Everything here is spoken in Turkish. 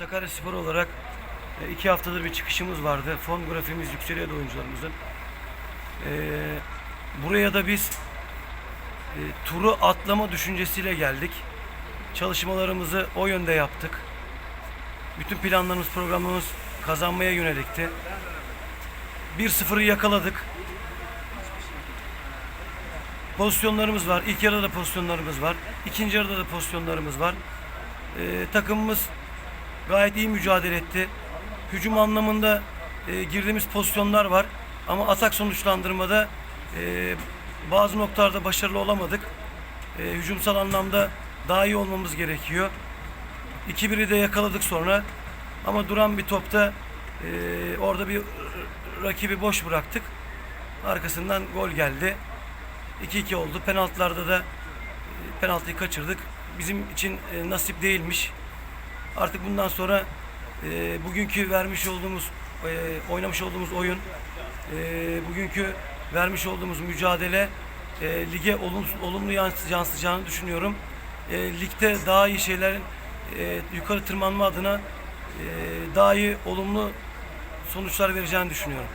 Sakarya Spor olarak e, iki haftadır bir çıkışımız vardı. Form grafimiz yükseliyordu oyuncularımızın. E, buraya da biz e, turu atlama düşüncesiyle geldik. Çalışmalarımızı o yönde yaptık. Bütün planlarımız, programımız kazanmaya yönelikti. 1-0'ı yakaladık. Pozisyonlarımız var. İlk yarıda da pozisyonlarımız var. İkinci yarıda da pozisyonlarımız var. Ee, takımımız gayet iyi mücadele etti. Hücum anlamında e, girdiğimiz pozisyonlar var. Ama atak sonuçlandırmada e, bazı noktalarda başarılı olamadık. E, hücumsal anlamda daha iyi olmamız gerekiyor. 2-1'i de yakaladık sonra. Ama duran bir topta e, orada bir rakibi boş bıraktık. Arkasından gol geldi. 2-2 oldu. Penaltılarda da e, penaltıyı kaçırdık. Bizim için e, nasip değilmiş. Artık bundan sonra e, bugünkü vermiş olduğumuz e, oynamış olduğumuz oyun e, bugünkü vermiş olduğumuz mücadele e, lige olumsuz, olumlu yans- yansıyacağını düşünüyorum. E, ligde daha iyi şeylerin e, yukarı tırmanma adına e, daha iyi olumlu sonuçlar vereceğini düşünüyorum.